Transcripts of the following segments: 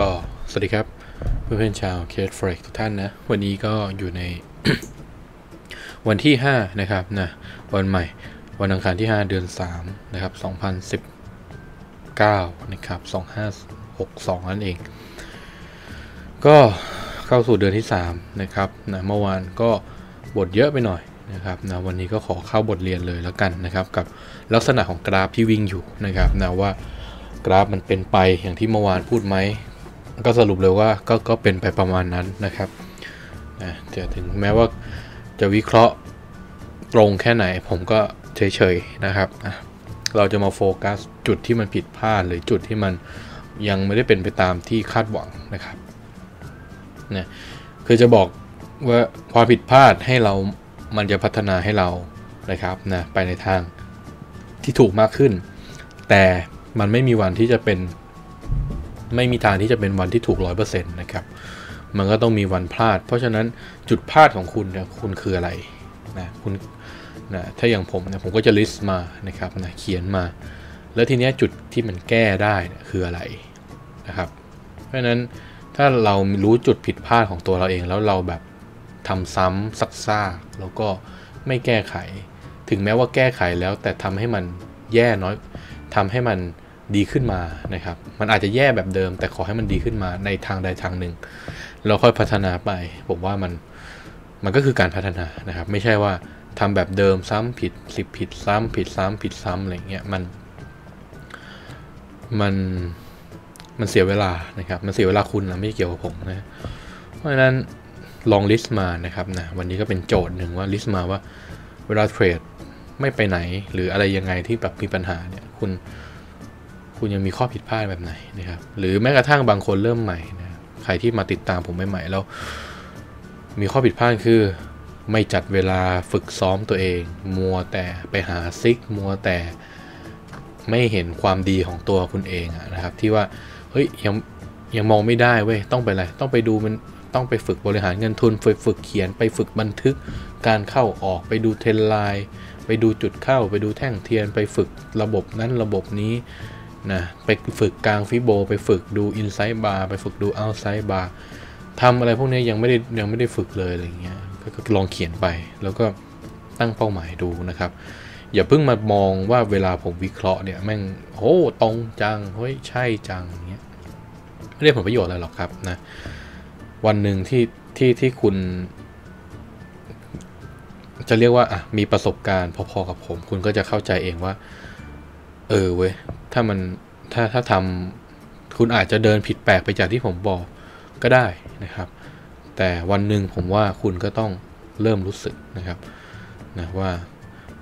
ก็สวัสดีครับ เพื่อนๆชาวเคสเฟรกทุกท่านนะ วันนี้ก็อยู่ใน วันที่ 5 นะครับนะวันใหม่ วันอังคารที่ 5 เดือน 3 นะครับ 2019 นะครับ 2562 นั่นเอง ก็เข้าสู่เดือนที่ 3 นะครับนะเมื่อวานก็บทเยอะไปหน่อยนะครับนะวันนี้ก็ขอเข้าบทเรียนเลยแล้วกันนะครับ กับลักษณะของกราฟที่วิ่งอยู่นะครับนะว่ากราฟมันเป็นไปอย่างที่เมื่อวานพูดไหม ก็สรุปเลยว่าก็ก็เป็นไปประมาณนั้นนะครับนะจะถึงแม้ว่าจะวิเคราะห์ตรงแค่ไหน ผมก็เฉยๆนะครับ เราจะมาโฟกัสจุดที่มันผิดพลาดหรือจุดที่มันยังไม่ได้เป็นไปตามที่คาดหวังนะครับนะคือจะบอกว่าความผิดพลาดให้เรามันจะพัฒนาให้เรานะครับนะไปในทางที่ถูกมากขึ้น แต่มันไม่มีวันที่จะเป็น ไม่มีทางที่จะเป็นวันที่ถูกร้อยเปอร์เซ็นต์นะครับ มันก็ต้องมีวันพลาด เพราะฉะนั้นจุดพลาดของคุณเนี่ยคุณคืออะไรนะคุณนะถ้าอย่างผมเนี่ยผมก็จะลิสต์มานะครับนะเขียนมา แล้วทีเนี้ยจุดที่มันแก้ได้คืออะไรนะครับ เพราะฉะนั้นถ้าเรารู้จุดผิดพลาดของตัวเราเองแล้วเราแบบทำซ้ำซักซากแล้วก็ไม่แก้ไข ถึงแม้ว่าแก้ไขแล้วแต่ทำให้มันแย่น้อยทำให้มัน ดีขึ้นมานะครับ มันอาจจะแย่แบบเดิม แต่ขอให้มันดีขึ้นมาในทางใดทางหนึ่ง เราค่อยพัฒนาไป ผมว่ามันมันก็คือการพัฒนานะครับ ไม่ใช่ว่าทำแบบเดิมซ้ำผิดสิบผิดซ้ำผิดซ้ำผิดซ้ำอะไรเงี้ยมัน มันมันเสียเวลานะครับ มันเสียเวลาคุณนะไม่เกี่ยวกับผมนะเพราะฉะนั้นลองลิสต์มานะครับนะวันนี้ก็เป็นโจทย์หนึ่งว่าลิสต์มาว่าเวลาเทรดไม่ไปไหน หรืออะไรยังไงที่แบบมีปัญหาเนี่ยคุณ คุณยังมีข้อผิดพลาดแบบไหนนะครับ หรือแม้กระทั่งบางคนเริ่มใหม่นะใครที่มาติดตามผมใหม่ๆแล้วมีข้อผิดพลาดคือไม่จัดเวลาฝึกซ้อมตัวเอง มัวแต่ไปหาซิก มัวแต่ไม่เห็นความดีของตัวคุณเองนะครับ ที่ว่าเฮ้ยยังยังมองไม่ได้เว้ยต้องไปอะไรต้องไปดูมันต้องไปฝึกบริหารเงินทุนไปฝึกเขียนไปฝึกบันทึก การเข้าออกไปดูเทรนไลน์ไปดูจุดเข้า ไปดูแท่งเทียนไปฝึกระบบนั้นระบบนี้ นะไปฝึกกลางฟิโบ ไปฝึกดูอินไซด์บาร์ไปฝึกดูเอาไซด์บาร์ทำอะไรพวกนี้ยังไม่ได้ยังไม่ได้ฝึกเลยอะไรเงี้ยก็ลองเขียนไปแล้วก็ตั้งเป้าหมายดูนะครับ อย่าเพิ่งมามองว่าเวลาผมวิเคราะห์เนี่ยแม่งโอ้ตรงจังเฮ้ยใช่จังเงี้ยไม่ได้ผลประโยชน์อะไรหรอกครับนะวันหนึ่งที่ที่ที่คุณ จะเรียกว่าอะมีประสบการณ์พอๆกับผม คุณก็จะเข้าใจเองว่า เออเว้ย ถ้ามันถ้าถ้าทำคุณอาจจะเดินผิดแปลกไปจากที่ผมบอกก็ได้นะครับ แต่วันหนึ่งผมว่าคุณก็ต้องเริ่มรู้สึกนะครับนะว่า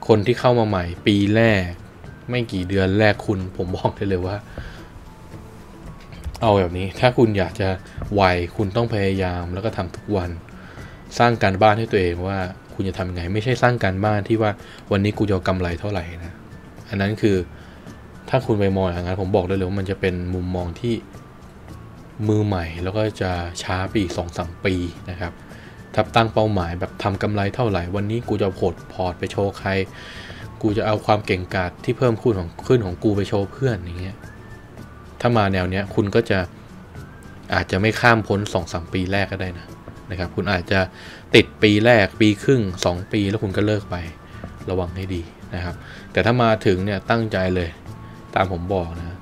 คนที่เข้ามาใหม่ปีแรก ไม่กี่เดือนแรกคุณผมบอกได้เลยว่า เอาแบบนี้ ถ้าคุณอยากจะไวคุณต้องพยายามแล้วก็ทำทุกวัน สร้างการบ้านให้ตัวเองว่าคุณจะทำยังไง ไม่ใช่สร้างการบ้านที่ว่าวันนี้กูจะกำไรเท่าไหร่นะ อันนั้นคือ ถ้าคุณไปมองอย่างนั้นผมบอกได้เลยว่ามันจะเป็นมุมมองที่มือใหม่ แล้วก็จะช้าไปอีกสองสามปีนะครับถ้าตั้งเป้าหมายแบบทำกำไรเท่าไหร่ วันนี้กูจะโหดพอร์ตไปโชว์ใคร กูจะเอาความเก่งกาจที่เพิ่มขึ้นของขึ้นของกูไปโชว์เพื่อนอย่างเงี้ยถ้ามาแนวเนี้ยคุณก็จะอาจจะไม่ข้ามพ้น2อสปีแรกก็ได้นะนะครับ คุณอาจจะติดปีแรกปีครึ่ง 2 ปีแล้วคุณก็เลิกไประวังให้ดีนะครับ แต่ถ้ามาถึงเนี่ยตั้งใจเลย ตามผมบอกนะ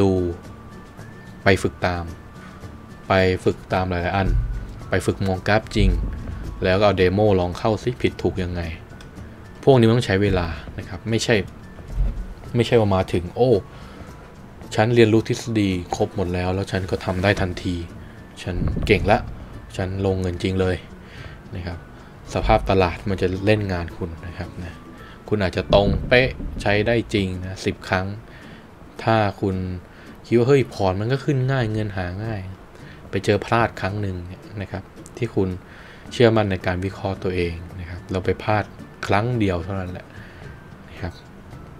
ดูไปฝึกตาม ไปฝึกตามหลายๆอัน ไปฝึกมองกราฟจริง แล้วก็เอาเดโมลองเข้าซิผิดถูกยังไง พวกนี้ต้องใช้เวลานะครับ ไม่ใช่ ไม่ใช่ว่ามาถึง โอ้ ฉันเรียนรู้ทฤษฎีครบหมดแล้ว แล้วฉันก็ทำได้ทันที ฉันเก่งละ ฉันลงเงินจริงเลยนะครับ สภาพตลาดมันจะเล่นงานคุณนะครับนะ คุณอาจจะตรงเป๊ะใช้ได้จริงนะสิบครั้ง ถ้าคุณคิดว่าเฮ้ยพอร์ตมันก็ขึ้นง่ายเงินหาง่าย ไปเจอพลาดครั้งหนึ่งนะครับ ที่คุณเชื่อมั่นในการวิเคราะห์ตัวเองนะครับ เราไปพลาดครั้งเดียวเท่านั้นแหละนะครับ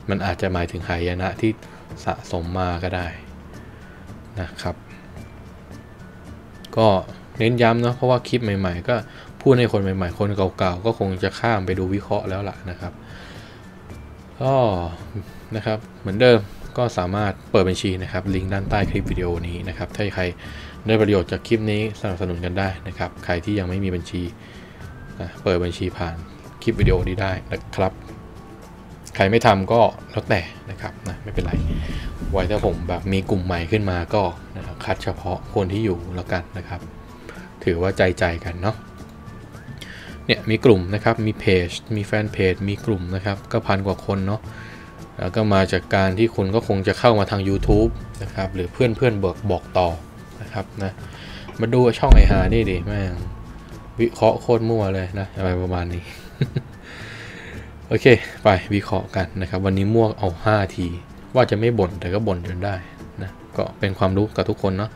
มันอาจจะหมายถึงหายนะที่สะสมมาก็ได้นะครับ ก็เน้นย้ำนะเพราะว่าคลิปใหม่ ๆ ก็พูดให้คนใหม่ ๆ คนเก่าๆก็คงจะข้ามไปดูวิเคราะห์แล้วล่ะนะครับ ก็นะครับเหมือนเดิมก็สามารถเปิดบัญชีนะครับลิงก์ด้านใต้คลิปวิดีโอนี้นะครับถ้าใครได้ประโยชน์จากคลิปนี้สนับสนุนกันได้นะครับ ใครที่ยังไม่มีบัญชีนะเปิดบัญชีผ่านคลิปวิดีโอนี้ได้นะครับ ใครไม่ทำก็แล้วแต่นะครับนะไม่เป็นไร ไว้ถ้าผมแบบมีกลุ่มใหม่ขึ้นมาก็นะครับคัดเฉพาะคนที่อยู่แล้วกันนะครับ ถือว่าใจใจกันเนาะ เนี่ยมีกลุ่มนะครับ มีเพจ มีแฟนเพจ มีกลุ่มนะครับ ก็พันกว่าคนเนาะ แล้วก็มาจากการที่คุณก็คงจะเข้ามาทาง YouTube นะครับ หรือเพื่อนเพื่อนบอกบอกต่อนะครับนะ มาดูช่องไอหานี่ดิแม่งวิเคราะห์โคตรมั่วเลยนะอะไรประมาณนี้ โอเค ไปวิเคราะห์กันนะครับ วันนี้มั่วเอา 5 ที ว่าจะไม่บ่นแต่ก็บ่นจนได้นะ ก็เป็นความรู้กับทุกคนเนาะ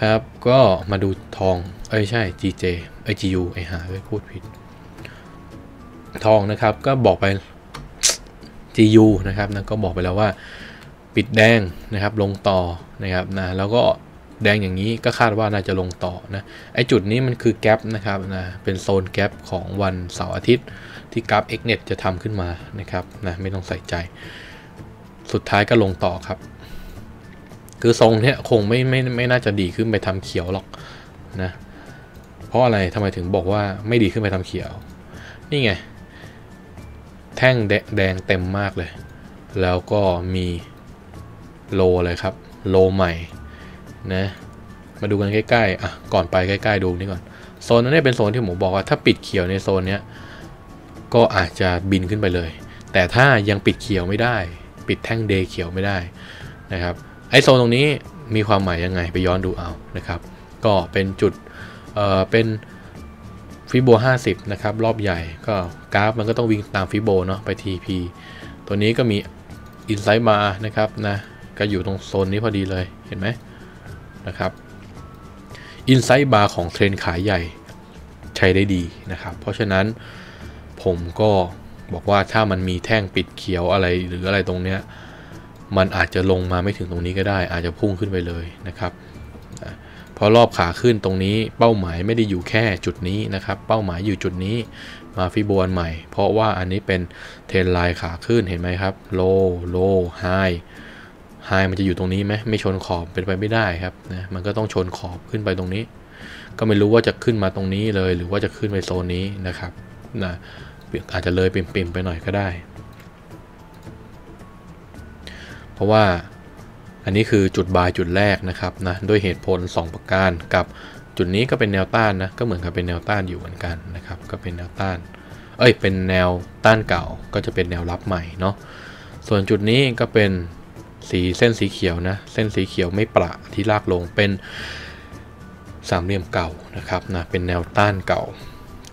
ครับ ก็มาดูทอง เอ้ยใช่ GJ ไอ GU ไอหาเลยพูดผิด ทองนะครับก็บอกไป GU นะครับนะก็บอกไปแล้วว่าปิดแดงนะครับลงต่อนะครับนะแล้วก็แดงอย่างนี้ก็คาดว่าน่าจะลงต่อนะไอจุดนี้มันคือแกลบนะครับนะเป็นโซนแกลบของวันเสาร์อาทิตย์ ที่กราฟ Xnet จะทำขึ้นมานะครับนะไม่ต้องใส่ใจ สุดท้ายก็ลงต่อครับ คือทรงเนี้ยคงไม่ไม่ไม่น่าจะดีขึ้นไปทำเขียวหรอกนะ เพราะอะไรทำไมถึงบอกว่าไม่ดีขึ้นไปทำเขียว นี่ไง แท่งแดงเต็มมากเลย แล้วก็มีโลเลยครับ โลใหม่นะมาดูกันใกล้ๆ อะ ก่อนไปใกล้ๆ ดูนี่ก่อน โซนนั้เป็นโซนที่ผมบอกว่าถ้าปิดเขียวในโซนเนี้ย ก็อาจจะบินขึ้นไปเลย แต่ถ้ายังปิดเขียวไม่ได้ ปิดแท่งเดเขียวไม่ได้นะครับ ไอโซนตรงนี้มีความหมายยังไงไปย้อนดูเอานะครับ ก็เป็นจุดเอ่อเป็นฟิโบ50 นะครับ รอบใหญ่ก็กราฟมันก็ต้องวิ่งตามฟิโบเนาะไป TP ตัวนี้ก็มีอินไซด์มานะครับนะก็อยู่ตรงโซนนี้พอดีเลยเห็นไหมนะครับอินไซด์บาร์ของเทรนขายใหญ่ใช้ได้ดีนะครับ เพราะฉะนั้นผมก็บอกว่าถ้ามันมีแท่งปิดเขียวอะไรหรืออะไรตรงเนี้ย มันอาจจะลงมาไม่ถึงตรงนี้ก็ได้ อาจจะพุ่งขึ้นไปเลยนะครับเพราะรอบขาขึ้นตรงนี้เป้าหมายไม่ได้อยู่แค่จุดนี้นะครับ เป้าหมายอยู่จุดนี้มาฟิโบนใหม่ เพราะว่าอันนี้เป็นเทรนไลน์ขาขึ้นเห็นไหมครับโลโลไฮไฮมันจะอยู่ตรงนี้ไหมไม่ชนขอบเป็นไปไม่ได้ครับนะมันก็ต้องชนขอบขึ้นไปตรงนี้ ก็ไม่รู้ว่าจะขึ้นมาตรงนี้เลย หรือว่าจะขึ้นไปโซนนี้นะครับนะอาจจะเลยปิ่มๆไปหน่อยก็ได้ ราะว่าอันนี้คือจุดบายจุดแรกนะครับนะด้วยเหตุผล 2 ประการกับจุดนี้ก็เป็นแนวต้านนะก็เหมือนกับเป็นแนวต้านอยู่เหมือนกันนะครับก็เป็นแนวต้าน เอ้ยเป็นแนวต้านเก่าก็จะเป็นแนวรับใหม่เนาะส่วนจุดนี้ก็เป็นสีเส้นสีเขียวนะเส้นสีเขียวไม่ประที่ลากลงเป็นสามเหลี่ยมเก่านะครับนะเป็นแนวต้านเก่า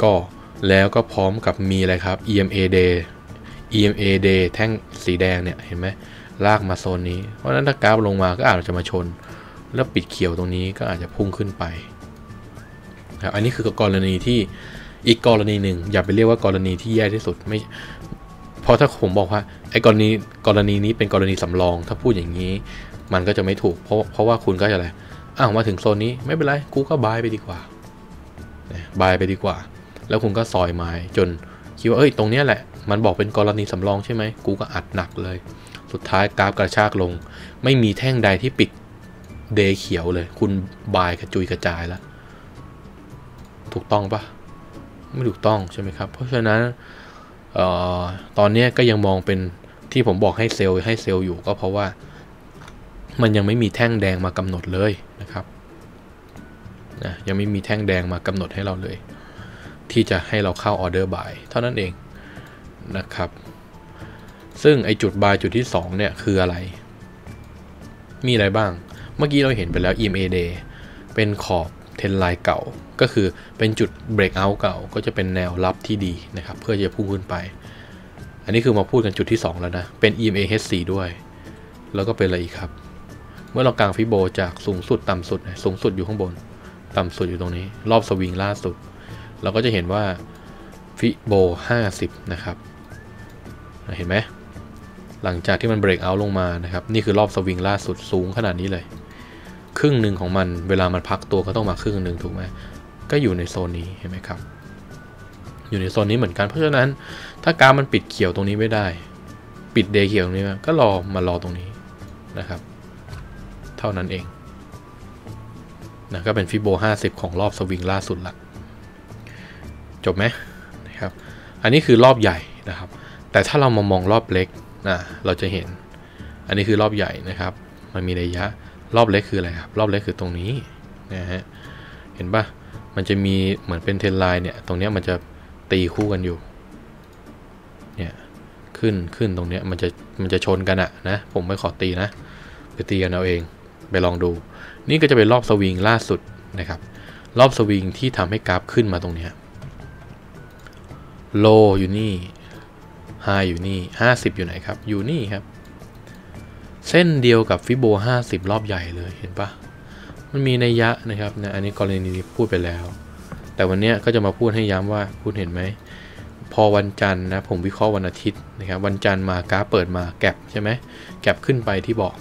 ก็แล้วก็พร้อมกับมีอะไรครับ EMA day EMA day แท่งสีแดงเนี่ยเห็นไหม ลากมาโซนนี้ เพราะนั้นถ้ากราฟลงมาก็อาจจะมาชน แล้วปิดเขียวตรงนี้ก็อาจจะพุ่งขึ้นไปครับอันนี้คือกรณีที่อีกกรณีหนึ่งอย่าไปเรียกว่ากรณีที่แย่ที่สุดไม่เพราะถ้าผมบอกว่าไอ้กรณีกรณีนี้เป็นกรณีสำรอง ถ้าพูดอย่างนี้ มันก็จะไม่ถูก เพราะเพราะว่าคุณก็จะอะไรอ้าวมาถึงโซนนี้ไม่เป็นไรกูก็บายไปดีกว่าบายไปดีกว่า แล้วคุณก็ซอยไม้จนคิดว่าเอ้ยตรงนี้แหละ มันบอกเป็นกรณีสำรองใช่ไหมกูก็อัดหนักเลย สุดท้ายกราฟกระชากลง ไม่มีแท่งใดที่ปิดเดย์เขียวเลย คุณบายกระจุยกระจายแล้ว ถูกต้องปะไม่ถูกต้องใช่ไหมครับ เพราะฉะนั้นออตอนนี้ก็ยังมองเป็นที่ผมบอกให้เซลล์ให้เซลล์อยู่ก็เพราะว่า มันยังไม่มีแท่งแดงมากำหนดเลยนะครับนะยังไม่มีแท่งแดงมากำหนดให้เราเลย ที่จะให้เราเข้าออเดอร์บายเท่านั้นเองนะครับ ซึ่งไอจุดบายจุดที่ 2 เนี่ยคืออะไร มีอะไรบ้าง เมื่อกี้เราเห็นไปแล้ว EMA day เป็นขอบเทนไลน์เก่า ก็คือเป็นจุด breakout เก่า ก็จะเป็นแนวรับที่ดีนะครับ เพื่อจะพุ่งขึ้นไป อันนี้คือมาพูดกันจุดที่ 2 แล้วนะ เป็น EMA H4 ด้วย แล้วก็เป็นอะไรอีกครับ เมื่อเรากางฟิโบจากสูงสุดต่ำสุด สูงสุดอยู่ข้างบน ต่ำสุดอยู่ตรงนี้ รอบสวิงล่าสุด เราก็จะเห็นว่าฟิโบ50 นะครับ เห็นไหม หลังจากที่มันเบรกเอาลงมานะครับ นี่คือรอบสวิงล่าสุดสูงขนาดนี้เลย ครึ่งหนึ่งของมันเวลามันพักตัวก็ต้องมาครึ่งหนึ่งถูกไหมก็อยู่ในโซนนี้เห็นไหมครับ อยู่ในโซนนี้เหมือนกัน เพราะฉะนั้นถ้ากราฟมันปิดเขียวตรงนี้ไม่ได้ ปิดเดย์เขียวตรงนี้ก็รอมารอตรงนี้นะครับ เท่านั้นเองนะก็เป็นฟิโบ 50 ของรอบสวิงล่าสุดละจบไหมนะครับ อันนี้คือรอบใหญ่นะครับ แต่ถ้าเรามามองรอบเล็ก นะเราจะเห็น อันนี้คือรอบใหญ่นะครับ มันมีระยะรอบเล็กคืออะไรครับ รอบเล็กคือตรงนี้นะฮะเห็นปะมันจะมีเหมือนเป็นเทนไลน์เนี่ยตรงเนี้ยมันจะตีคู่กันอยู่เนี่ยขึ้นขึ้นตรงเนี้ยมันจะมันจะชนกันอะนะผมไม่ขอตีนะ ไปตีกันเอาเองไปลองดู นี่ก็จะเป็นรอบสวิงล่าสุดนะครับ รอบสวิงที่ทำให้กราฟขึ้นมาตรงเนี้ยโลอยู่นี่ ไฮอยู่นี่ 50 อยู่ไหนครับ อยู่นี่ครับ เส้นเดียวกับฟิโบ 50 รอบใหญ่เลยเห็นปะมันมีนัยยะนะครับนะอันนี้กรณีนี้พูดไปแล้ว แต่วันเนี้ยก็จะมาพูดให้ย้ำว่าคุณเห็นไหม พอวันจันทร์นะผมวิเคราะห์วันอาทิตย์นะครับวันจันทร์มากราฟเปิดมาแก็บใช่ไหมแก็บขึ้นไปที่บอก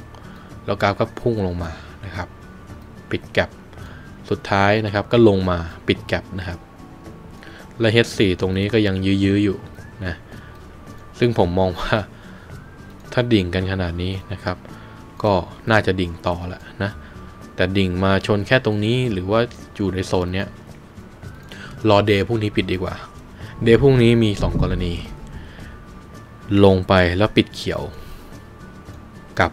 แล้วกราฟก็พุ่งลงมานะครับ ปิดแก็บสุดท้ายนะครับก็ลงมาปิดแก็บนะครับและ H4 ตรงนี้ก็ยังยื้อๆอยู่ ซึ่งผมมองว่าถ้าดิ่งกันขนาดนี้นะครับ ก็น่าจะดิ่งต่อแหละนะ แต่ดิ่งมาชนแค่ตรงนี้หรือว่าอยู่ในโซนเนี้ยรอเดย์พรุ่งนี้ปิดดีกว่า เดย์พรุ่งนี้มี 2 กรณี ลงไปแล้วปิดเขียว กับ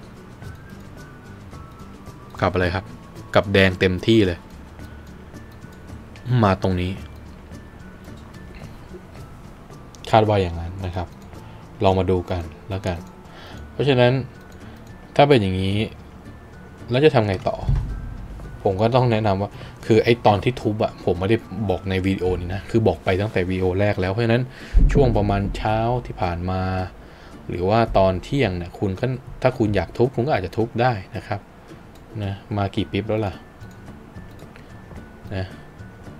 กับอะไรครับ กับแดงเต็มที่เลย มาตรงนี้ คาดว่าอย่างนั้นนะครับ ลองมาดูกันแล้วกัน เพราะฉะนั้นถ้าเป็นอย่างนี้ แล้วจะทำไงต่อ ผมก็ต้องแนะนำว่า คือไอตอนที่ทุบอะผมไม่ได้บอกในวิดีโอนี้นะ คือบอกไปตั้งแต่วิดีโอแรกแล้ว เพราะฉะนั้นช่วงประมาณเช้าที่ผ่านมา หรือว่าตอนเที่ยงเนี่ยคุณก็ถ้าคุณอยากทุบคุณก็อาจจะทุบได้นะครับนะมากี่ปิ๊บแล้วล่ะนะ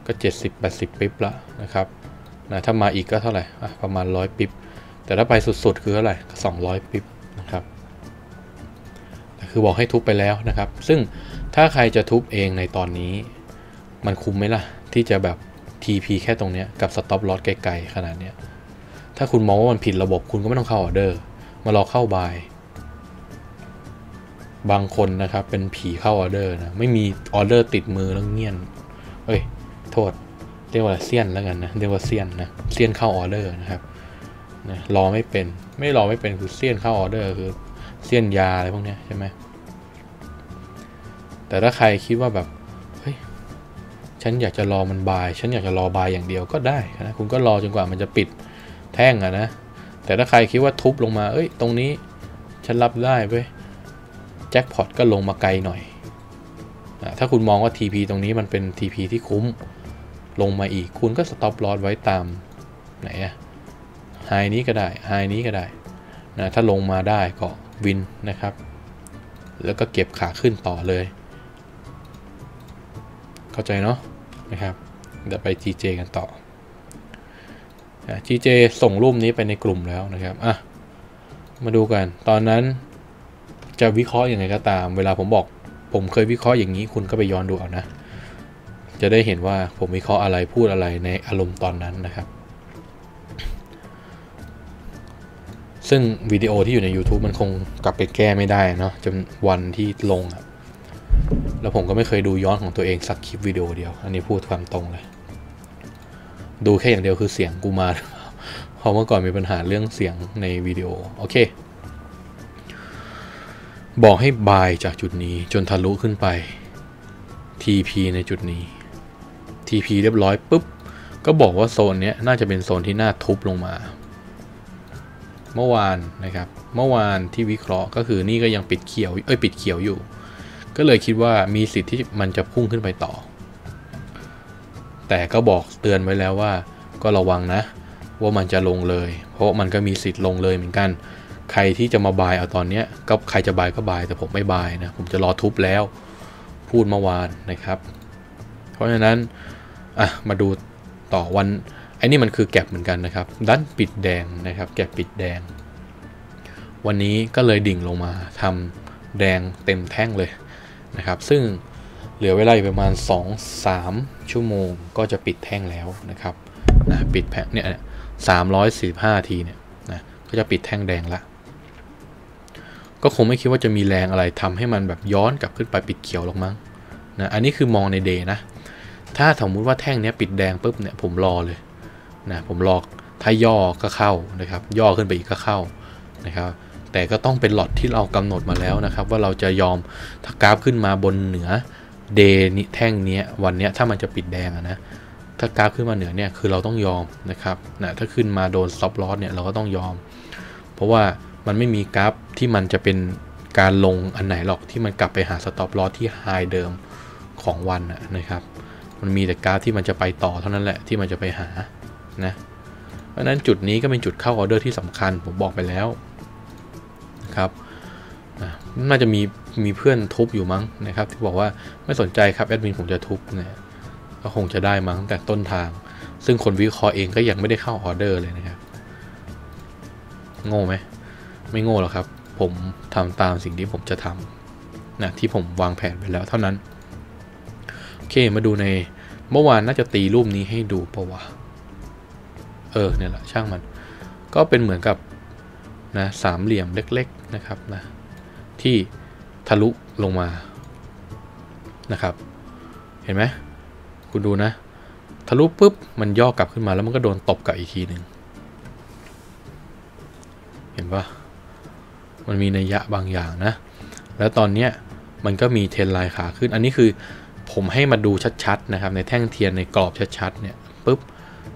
ก็ 70 80 ปิ๊บละนะครับนะถ้ามาอีกก็เท่าไหร่ประมาณ 100 ปิ๊บ แต่ถ้าไปสุดๆ คือเท่าไหร่200ปิ๊บนะครับคือบอกให้ทุบไปแล้วนะครับ ซึ่งถ้าใครจะทุบเองในตอนนี้ มันคุ้มไหมล่ะ ที่จะแบบ TP แค่ตรงเนี้ยกับ Stop Loss ไกลๆขนาดเนี้ยถ้าคุณมองว่ามันผิดระบบคุณก็ไม่ต้องเข้าออเดอร์ มารอเข้าบายบางคนนะครับ เป็นผีเข้าออเดอร์นะ ไม่มีออเดอร์ติดมือแล้วเงียนเอ้ย โทษ เรียกว่าเซียนแล้วกันนะ เรียกว่าเซียนนะ เซียนเข้าออเดอร์นะครับ นะรอไม่เป็น ไม่รอไม่เป็นคือเซียนเข้าออเดอร์คือเซียนยาอะไรพวกเนี้ยใช่ไหมแต่ถ้าใครคิดว่าแบบเฮ้ยฉันอยากจะรอมันบาย ฉันอยากจะรอบายอย่างเดียวก็ได้นะคุณก็รอจนกว่ามันจะปิดแท่งอะนะแต่ถ้าใครคิดว่าทุบลงมา เอ้ย ตรงนี้ฉันรับได้เว้ยแจ็คพอตก็ลงมาไกลหน่อยอถ้าคุณมองว่า TP ตรงนี้มันเป็น TP ที่คุ้มลงมาอีกคุณก็สต็อปลอสไว้ตามไหนอะ ไฮนี้ก็ได้ไฮนี้ก็ได้นะถ้าลงมาได้ก็วินนะครับ แล้วก็เก็บขาขึ้นต่อเลย เข้าใจเนาะนะครับเดี๋ยวไป GJ กันต่อ GJ ส่งรูปนี้ไปในกลุ่มแล้วนะครับอะมาดูกัน ตอนนั้นจะวิเคราะห์ยังไงก็ตาม เวลาผมบอก ผมเคยวิเคราะห์อย่างนี้คุณก็ไปย้อนดูเอานะ จะได้เห็นว่าผมวิเคราะห์อะไรพูดอะไรในอารมณ์ตอนนั้นนะครับ ซึ่งวิดีโอที่อยู่ใน YouTube มันคงกลับไปแก้ไม่ได้เนาะจนวันที่ลงอะแล้วผมก็ไม่เคยดูย้อนของตัวเองสักคลิปวิดีโอเดียว อันนี้พูดความตรงเลย ดูแค่อย่างเดียวคือเสียงกูมาเพราะเมื่อก่อนมีปัญหาเรื่องเสียงในวิดีโอ โอเค บอกให้บายจากจุดนี้จนทะลุขึ้นไป TP ในจุดนี้ TP เรียบร้อยปุ๊บ ก็บอกว่าโซนนี้น่าจะเป็นโซนที่น่าทุบลงมา เมื่อวานนะครับเมื่อวานที่วิเคราะห์ก็คือนี่ก็ยังปิดเขียวเอ้ยปิดเขียวอยู่ ก็เลยคิดว่ามีสิทธิ์ที่มันจะพุ่งขึ้นไปต่อ แต่ก็บอกเตือนไว้แล้วว่า ก็ระวังนะ ว่ามันจะลงเลย เพราะมันก็มีสิทธิ์ลงเลยเหมือนกัน ใครที่จะมาบายเอาตอนเนี้ยก็ใครจะบายก็บายแต่ผมไม่บายนะผมจะรอทุบแล้ว พูดเมื่อวานนะครับ เพราะฉะนั้นอะมาดูต่อวัน ไอ้นี่มันคือแก็บเหมือนกันนะครับดันปิดแดงนะครับ แก็บปิดแดง วันนี้ก็เลยดิ่งลงมาทำแดงเต็มแท่งเลยนะครับ ซึ่งเหลือเวลาอยู่ประมาณ 2-3 ชั่วโมงก็จะปิดแท่งแล้วนะครับนะปิดแผงเนี่ยสามร้อยสี่ห้าทีเนี่ยนะก็จะปิดแท่งแดงละ ก็คงไม่คิดว่าจะมีแรงอะไรทำให้มันแบบย้อนกลับขึ้นไปปิดเขียวหรอกมั้งนะอันนี้คือมองในเดย์นะ ถ้าสมมุติว่าแท่งเนี้ยปิดแดงปุ๊บเนี่ยผมรอเลย นะผมรอถ้าย่อก็เข้านะครับ ย่อขึ้นไปอีกก็เข้านะครับ แต่ก็ต้องเป็นหลอดที่เรากำหนดมาแล้วนะครับ ว่าเราจะยอมถ้ากราฟขึ้นมาบนเหนือเดนี้แท่งนี้วันนี้ถ้ามันจะปิดแดงนะถ้ากราฟขึ้นมาเหนือเนี่ยคือเราต้องยอมนะครับนะถ้าขึ้นมาโดนซับลอสเนี่ยเราก็ต้องยอม เพราะว่ามันไม่มีกราฟที่มันจะเป็นการลงอันไหนหรอกที่มันกลับไปหาสต็อปลอสที่ไฮเดิมของวันนะครับ มันมีแต่กราฟที่มันจะไปต่อเท่านั้นแหละที่มันจะไปหา นะเพราะนั้นจุดนี้ก็เป็นจุดเข้าออเดอร์ที่สำคัญผมบอกไปแล้วนะครับน่าจะมีมีเพื่อนทุบอยู่มั้งนะครับ ที่บอกว่าไม่สนใจครับแอดมินผมจะทุบเนี่ยก็คงจะได้มั้งตั้งแต่ต้นทาง ซึ่งคนวิเคราะห์เองก็ยังไม่ได้เข้าออเดอร์เลยนะครับโง่ไหมไม่โง่หรอกครับ ผมทำตามสิ่งที่ผมจะทำนะที่ผมวางแผนไปแล้วเท่านั้น โอเคมาดูในเมื่อวานน่าจะตีรูปนี้ให้ดูปะวะ เออเนี่ยแหละช่างมัน ก็เป็นเหมือนกับนะสามเหลี่ยมเล็กๆนะครับนะที่ทะลุลงมานะครับ เห็นไหมคุณดูนะ ทะลุปุ๊บมันย่อกลับขึ้นมาแล้วมันก็โดนตบกับอีกทีหนึ่งเห็นปะมันมีนัยยะบางอย่างนะ แล้วตอนเนี้ยมันก็มีเทรนไลน์ขาขึ้น อันนี้คือผมให้มาดูชัดๆนะครับ ในแท่งเทียนในกรอบชัดๆเนี่ยปุ๊บ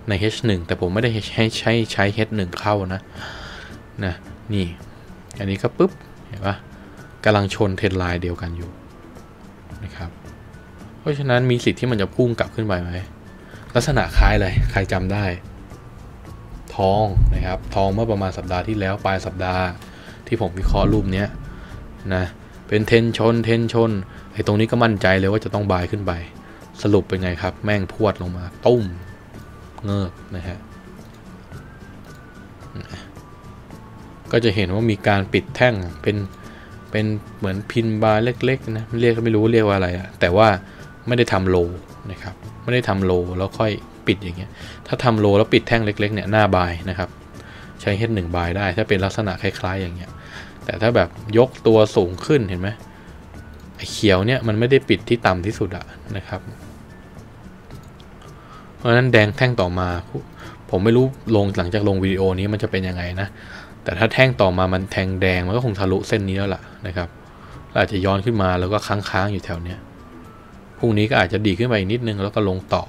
ใน H1 แต่ผมไม่ได้ให้ใช้ใช้ H1 เข้านะนะนี่ อันนี้ก็ปุ๊บ เห็นปะกำลังชนเทรนไลน์เดียวกันอยู่นะครับ เพราะฉะนั้นมีสิทธิ์ที่มันจะพุ่งกลับขึ้นไปไหมลักษณะคล้ายอะไรใครจำได้ ทองนะครับ ทองเมื่อประมาณสัปดาห์ที่แล้วปลายสัปดาห์ที่ผมวิเคราะห์รูปนี้นะเป็นเทนชนเทนชนไอ้ตรงนี้ก็มั่นใจเลยว่าจะต้องบายขึ้นไป สรุปเป็นไงครับ แม่งพวดลงมาตุ้ม เงิบนะฮะก็จะเห็นว่ามีการปิดแท่งเป็นเป็นเหมือนพินบาร์เล็กๆนะเรียกก็ไม่รู้เรียกว่าอะไรอะแต่ว่าไม่ได้ทำโลนะครับไม่ได้ทำโลแล้วค่อยปิดอย่างเงี้ยถ้าทำโลแล้วปิดแท่งเล็กๆเนี่ยหน้าบายนะครับใช้เฮดหนึ่งบายได้ ถ้าเป็นลักษณะคล้ายๆอย่างเงี้ยแต่ถ้าแบบยกตัวสูงขึ้นเห็นไหมไอ้เขียวเนี่ยมันไม่ได้ปิดที่ต่ำที่สุดอะนะครับ เพราะฉะนั้นแดงแท่งต่อมา ผมไม่รู้ลงหลังจากลงวิดีโอนี้มันจะเป็นยังไงนะ แต่ถ้าแท่งต่อมามันแทงแดงมันก็คงทะลุเส้นนี้แล้วล่ะนะครับอาจจะย้อนขึ้นมาแล้วก็ค้างๆอยู่แถวเนี้ยพรุ่งนี้ก็อาจจะดีขึ้นไปอีกนิดนึงแล้วก็ลงต่อ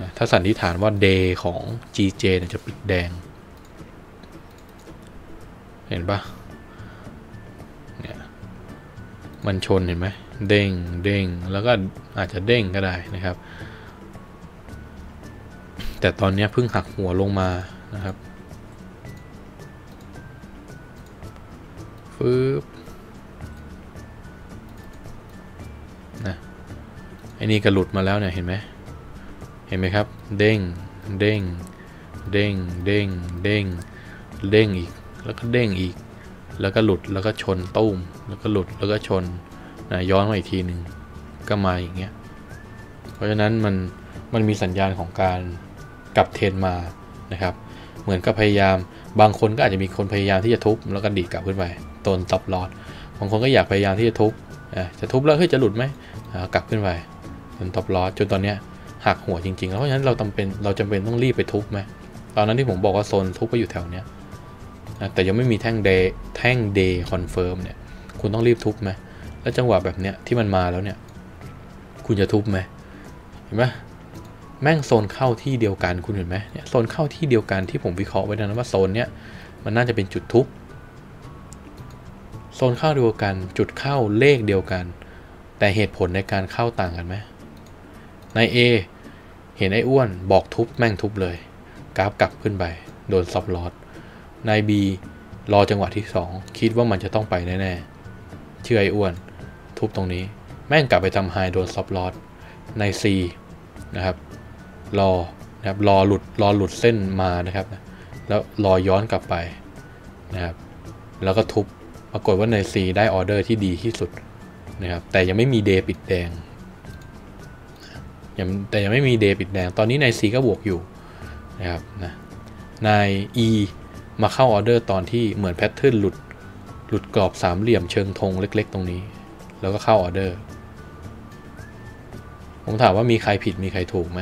นะถ้าสันนิษฐานว่าเดย์ของ GJ เนี่ยจะปิดแดง เห็นปะเนี่ยมันชนเห็นไหม เด้งเด้งแล้วก็อาจจะเด้งก็ได้นะครับ แต่ตอนนี้เพิ่งหักหัวลงมานะครับปึ๊บนะไอ้นี่ก็หลุดมาแล้วเนี่ยเห็นไหมเห็นไหมครับ เด้งเด้งเด้งเด้งเด้งเด้งอีกแล้วก็เด้งอีก แล้วก็หลุดแล้วก็ชนตุ้มแล้วก็หลุดแล้วก็ชน ย้อนมาอีกทีหนึ่งก็มาอย่างเงี้ย เพราะฉะนั้นมันมันมีสัญญาณของการกลับเทนมานะครับ เหมือนกับพยายามบางคนก็อาจจะมีคนพยายามที่จะทุบแล้วก็ดีดกลับขึ้นไปตนตับลอดบางคนก็อยากพยายามที่จะทุบจะทุบแล้วเฮ้ยจะหลุดไหมกลับขึ้นไปตนตับลอดจนตอนเนี้ยหักหัวจริงๆแล้วเพราะฉะนั้นเราจาเป็นเราจำเป็นต้องรีบไปทุบไหมตอนนั้นที่ผมบอกว่าโซนทุบไปอยู่แถวเนี้ยแต่ยังไม่มีแท่งเดย์แท่งเดย์คอนเฟิร์มเนี่ยคุณต้องรีบทุบไหม แล้วจังหวะแบบเนี้ยที่มันมาแล้วเนี่ย คุณจะทุบไหมเห็นไหมแม่งโซนเข้าที่เดียวกันคุณเห็นไหมเนี่ยโซนเข้าที่เดียวกันที่ผมวิเคราะห์ไว้นะว่าโซนเนี้ยมันน่าจะเป็นจุดทุบโซนเข้าเดียวกัน จุดเข้าเลขเดียวกัน แต่เหตุผลในการเข้าต่างกันไหมใน A เห็นไอ้อ้วนบอกทุบแม่งทุบเลย กราฟกลับขึ้นไป โดนซับลอสใน B รอจังหวะที่ 2 คิดว่ามันจะต้องไปแน่ๆเชื่อไอ้อ้วน ทุบตรงนี้ แม่งกลับไปทำไฮโดนซับลอสใน C นะครับ รอนะครับรอหลุดรอหลุดเส้นมานะครับ แล้วรอย้อนกลับไปนะครับ แล้วก็ทุบปรากฏว่าใน C ได้ออเดอร์ที่ดีที่สุดนะครับ แต่ยังไม่มีเดย์ปิดแดงยังแต่ยังไม่มีเดย์ปิดแดง ตอนนี้ใน C ก็บวกอยู่นะครับนะใน E มาเข้าออเดอร์ตอนที่เหมือนแพทเทิร์นหลุดหลุดกรอบสามเหลี่ยมเชิงธงเล็ก ๆ ตรงนี้ แล้วก็เข้าออเดอร์ ผมถามว่ามีใครผิดมีใครถูกไหม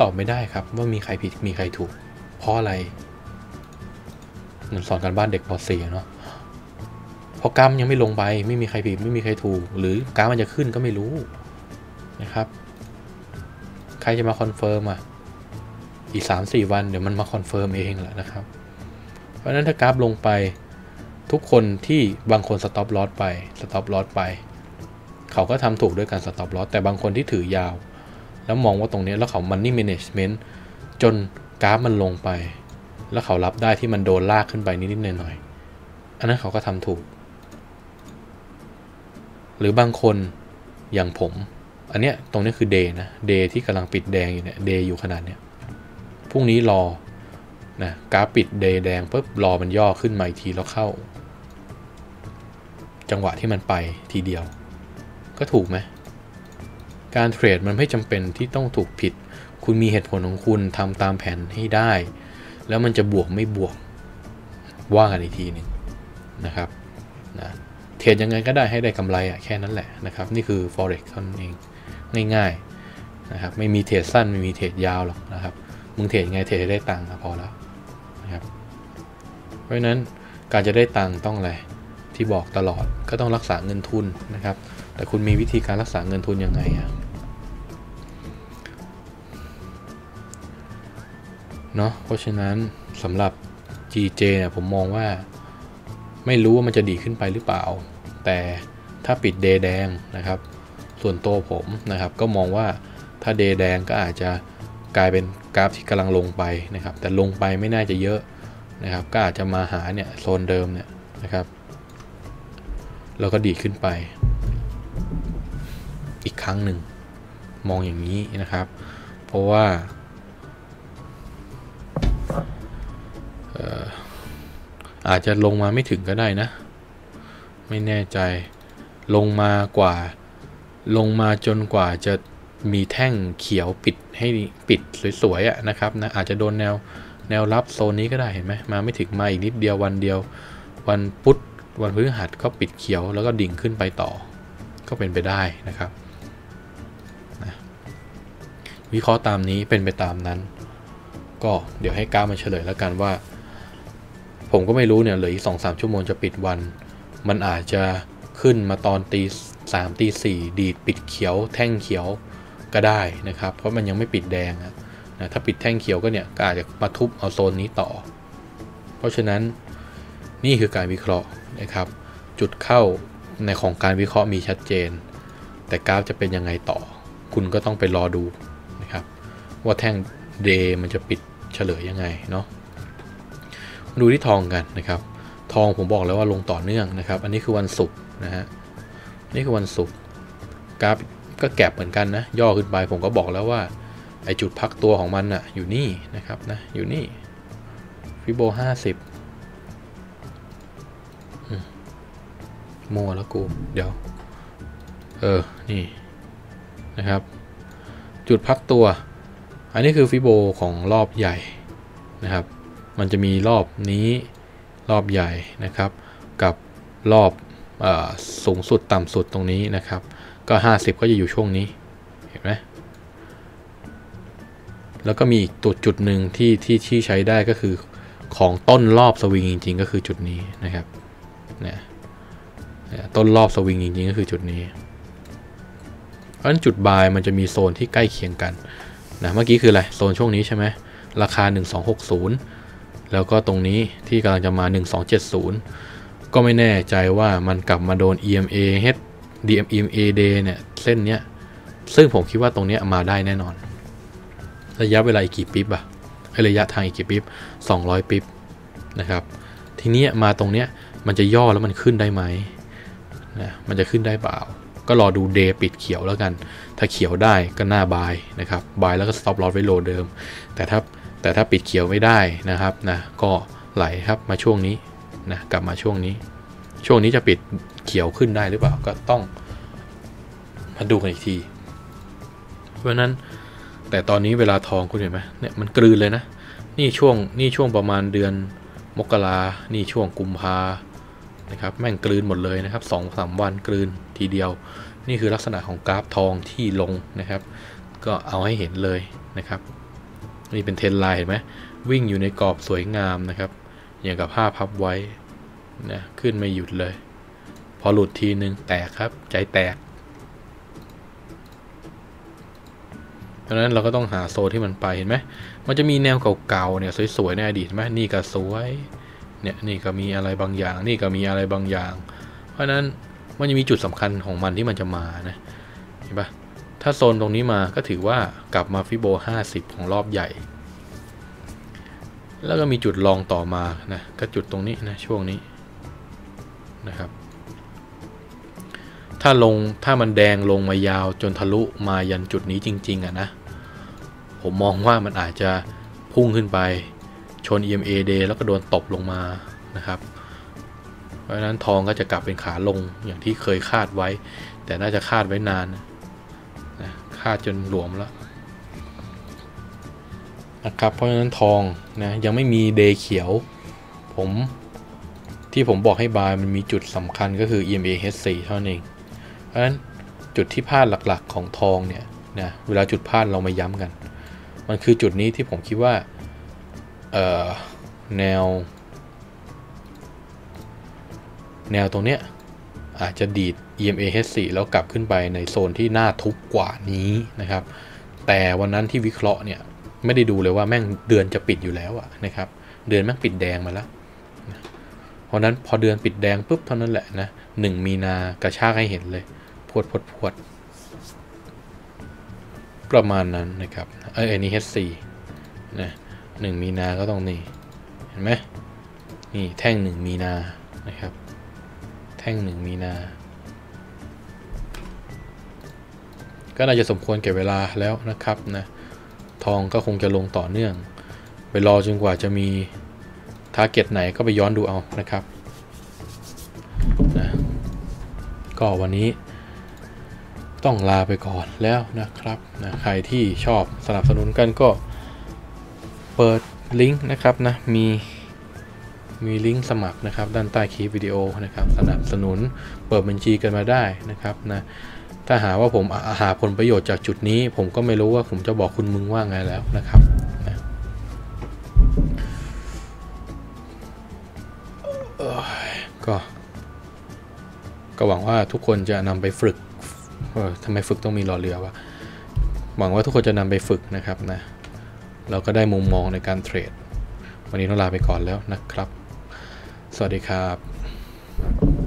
ตอบไม่ได้ครับว่ามีใครผิดมีใครถูก เพราะอะไรเหมือนสอนการบ้านเด็กป .4 เนาะเพราะกรรมยังไม่ลงไปไม่มีใครผิดไม่มีใครถูก หรือกรรมมันจะขึ้นก็ไม่รู้นะครับ ใครจะมาคอนเฟิร์มอะอีกสามสี่วันเดี๋ยวมันมาคอนเฟิร์มเองแหละนะครับ เพราะนั้นถ้ากราฟลงไป ทุกคนที่บางคนสต็อปลอสไปสต็อปลอสไป เขาก็ทำถูกด้วยการสต็อปลอสแต่บางคนที่ถือยาว แล้วมองว่าตรงนี้แล้วเขามันนี่ management จนกราฟมันลงไป แล้วเขารับได้ที่มันโดนลากขึ้นไปนิดๆหน่อยๆอันนั้นเขาก็ทำถูก หรือบางคนอย่างผม อันเนี้ยตรงนี้คือเดย์นะเดย์ที่กำลังปิดแดงอยู่เนี่ยเดย์อยู่ขนาดเนี้ยพรุ่งนี้รอนะกราฟปิดเดย์แดงปุ๊บรอมันย่อขึ้นมาอีกทีแล้วเข้า จังหวะที่มันไปทีเดียว ก็ถูกไหมการเทรดมันไม่จำเป็นที่ต้องถูกผิด คุณมีเหตุผลของคุณทำตามแผนให้ได้ แล้วมันจะบวกไม่บวก ว่ากันอีกทีหนึ่งนะครับนะเทรดยังไงก็ได้ให้ได้กำไรอะแค่นั้นแหละนะครับ นี่คือ forex เท่านั้นเองง่ายๆนะครับไม่มีเทรดสั้นไม่มีเทรดยาวหรอกนะครับมึงเทรดไงเทรดได้ตังค์พอแล้วนะครับเพราะฉะนั้นการจะได้ตังค์ต้องอะไร ที่บอกตลอดก็ต้องรักษาเงินทุนนะครับ แต่คุณมีวิธีการรักษาเงินทุนยังไงอะเนาะเพราะฉะนั้นสำหรับ GJ เนี่ยผมมองว่าไม่รู้ว่ามันจะดีขึ้นไปหรือเปล่า แต่ถ้าปิดเดแดงนะครับ ส่วนตัวผมนะครับก็มองว่าถ้าเดแดงก็อาจจะกลายเป็นกราฟที่กำลังลงไปนะครับ แต่ลงไปไม่น่าจะเยอะนะครับ ก็อาจจะมาหาเนี่ยโซนเดิมเนี่ยนะครับ แล้วก็ดีขึ้นไป อีกครั้งหนึ่ง มองอย่างนี้นะครับ เพราะว่าอาจจะลงมาไม่ถึงก็ได้นะ ไม่แน่ใจลงมากว่า ลงมาจนกว่าจะมีแท่งเขียวปิดให้ปิดสวยๆนะครับนะอาจจะโดนแนวแนวรับโซนนี้ก็ได้เห็นไหมมาไม่ถึงมาอีกนิดเดียววันเดียว วันพุธ วันพฤหัสก็ปิดเขียวแล้วก็ดิ่งขึ้นไปต่อ ก็เป็นไปได้นะครับนะวิเคราะห์ตามนี้เป็นไปตามนั้น ก็เดี๋ยวให้ก้ามาเฉลยแล้วกันว่า ผมก็ไม่รู้เนี่ยเหลืออีกสองสามชั่วโมงจะปิดวัน มันอาจจะขึ้นมาตอนตีสามตีสี่ดีดปิดเขียว แท่งเขียวก็ได้นะครับ เพราะมันยังไม่ปิดแดงนะถ้าปิดแท่งเขียวก็เนี่ยก็อาจจะมาทุบเอาโซนนี้ต่อ เพราะฉะนั้น นี่คือการวิเคราะห์นะครับ จุดเข้าในของการวิเคราะห์มีชัดเจน แต่กราฟจะเป็นยังไงต่อ คุณก็ต้องไปรอดูนะครับ ว่าแท่ง day มันจะปิดเฉลยยังไงเนาะมาดูที่ทองกันนะครับ ทองผมบอกแล้วว่าลงต่อเนื่องนะครับ อันนี้คือวันศุกร์นะฮะนี่คือวันศุกร์กราฟก็แก็บเหมือนกันนะ ย่อขึ้นไปผมก็บอกแล้วว่าไอจุดพักตัวของมันอะอยู่นี่นะครับนะอยู่นี่ฟิโบ50 โม่แล้วกูเดี๋ยว เออ นี่นะครับ จุดพักตัว อันนี้คือฟิโบของรอบใหญ่นะครับ มันจะมีรอบนี้รอบใหญ่นะครับ กับรอบอสูงสุดต่ำสุดตรงนี้นะครับ ก็ 50 ก็จะอยู่ช่วงนี้เห็นไหมแล้วก็มีอีกตัวจุดหนึ่งที่ที่ที่ใช้ได้ก็คือของต้นรอบสวิงจริง ๆ ก็คือจุดนี้นะครับเนี่ย ต้นรอบสวิงจริงๆก็คือจุดนี้ เพราะฉะนั้นจุดบายมันจะมีโซนที่ใกล้เคียงกันนะเมื่อกี้คืออะไรโซนช่วงนี้ใช่ไหมราคา 1260 แล้วก็ตรงนี้ที่กำลังจะมา 1270 ก็ไม่แน่ใจว่ามันกลับมาโดน EMA H DM EMA Day เนี่ยเส้นเนี้ยซึ่งผมคิดว่าตรงนี้มาได้แน่นอน ระยะเวลาอีกกี่ปิ๊บอะระยะทางอีกกี่ปิ๊บ200 ปิ๊บนะครับ ทีนี้มาตรงเนี้ยมันจะย่อแล้วมันขึ้นได้ไหม นะมันจะขึ้นได้เปล่า ก็รอดูเดย์ปิดเขียวแล้วกัน ถ้าเขียวได้ก็หน้าบายนะครับบายแล้วก็สต็อปลอสไว้โลเดิม แต่ถ้าแต่ถ้าปิดเขียวไม่ได้นะครับนะก็ไหลครับมาช่วงนี้นะกลับมาช่วงนี้ ช่วงนี้จะปิดเขียวขึ้นได้หรือเปล่าก็ต้องมาดูกันอีกที เพราะนั้นแต่ตอนนี้เวลาทองคุณเห็นไหมเนี่ยมันกลืนเลยนะ นี่ช่วงนี่ช่วงประมาณเดือนมกรานี่ช่วงกุมภา นะครับแม่งกลืนหมดเลยนะครับสองสามวันกลืนทีเดียว นี่คือลักษณะของกราฟทองที่ลงนะครับ ก็เอาให้เห็นเลยนะครับนี่เป็นเทรนไลน์เห็นไหมวิ่งอยู่ในกรอบสวยงามนะครับ อย่างกับผ้าพับไว้นะขึ้นไม่หยุดเลย พอหลุดทีนึงแตกครับใจแตกเพราะฉะนั้นเราก็ต้องหาโซนที่มันไปเห็นไหมมันจะมีแนวเก่าๆเนี่ยสวยๆในอดีตไหมนี่ก็สวย เนี่ยนี่ก็มีอะไรบางอย่าง นี่ก็มีอะไรบางอย่าง เพราะฉะนั้นมันจะมีจุดสำคัญของมันที่มันจะมานะเห็นปะถ้าโซนตรงนี้มาก็ถือว่ากลับมาฟิโบ 50 ของรอบใหญ่ แล้วก็มีจุดรองต่อมานะก็จุดตรงนี้นะช่วงนี้นะครับถ้าลงถ้ามันแดงลงมายาวจนทะลุมายันจุดนี้จริง ๆอะนะ ผมมองว่ามันอาจจะพุ่งขึ้นไป ชน EMA day แล้วก็โดนตบลงมานะครับ เพราะฉะนั้นทองก็จะกลับเป็นขาลงอย่างที่เคยคาดไว้ แต่น่าจะคาดไว้นานนะคาดจนหลวมแล้วนะครับเพราะฉะนั้นทองนะยังไม่มีเดย์เขียว ผมที่ผมบอกให้บายมันมีจุดสำคัญก็คือ EMA H4 เท่านั้นเอง เพราะฉะนั้นจุดที่พลาดหลักๆของทองเนี่ยนะเวลาจุดพลาดเรามาย้ำกัน มันคือจุดนี้ที่ผมคิดว่า แนว แนวตรงเนี้ยอาจจะดีด EMA H4 แล้วกลับขึ้นไปในโซนที่น่าทุบกว่านี้นะครับ แต่วันนั้นที่วิเคราะห์เนี่ยไม่ได้ดูเลยว่าแม่งเดือนจะปิดอยู่แล้วอะนะครับ เดือนแม่งปิดแดงมาแล้ว เพราะนั้นพอเดือนปิดแดงปุ๊บเท่านั้นแหละนะหนึ่งมีนากระชากให้เห็นเลย พวดพวดพวดประมาณนั้นนะครับเออนนี้ H4 นะ หนึ่งมีนาก็ต้องนี่ เห็นไหมนี่แท่งหนึ่งมีนานะครับ แท่งหนึ่งมีนา ก็น่าจะสมควรเก็บเวลาแล้วนะครับนะทองก็คงจะลงต่อเนื่อง ไปรอจนกว่าจะมีทาร์เก็ตไหนก็ไปย้อนดูเอานะครับนะก็วันนี้ต้องลาไปก่อนแล้วนะครับนะใครที่ชอบสนับสนุนกันก็ เปิดลิงก์นะครับนะมีมีลิงก์สมัครนะครับด้านใต้คลิปวิดีโอนะครับสนับสนุนเปิดบัญชีกันมาได้นะครับนะถ้าหาว่าผมหาผลประโยชน์จากจุดนี้ ผมก็ไม่รู้ว่าผมจะบอกคุณมึงว่าไงแล้วนะครับนะก็ก็หวังว่าทุกคนจะนำไปฝึกทำไมฝึกต้องมีรอเรือวะหวังว่าทุกคนจะนำไปฝึกนะครับนะ เราก็ได้มุมมองในการเทรด วันนี้ต้องลาไปก่อนแล้วนะครับ สวัสดีครับ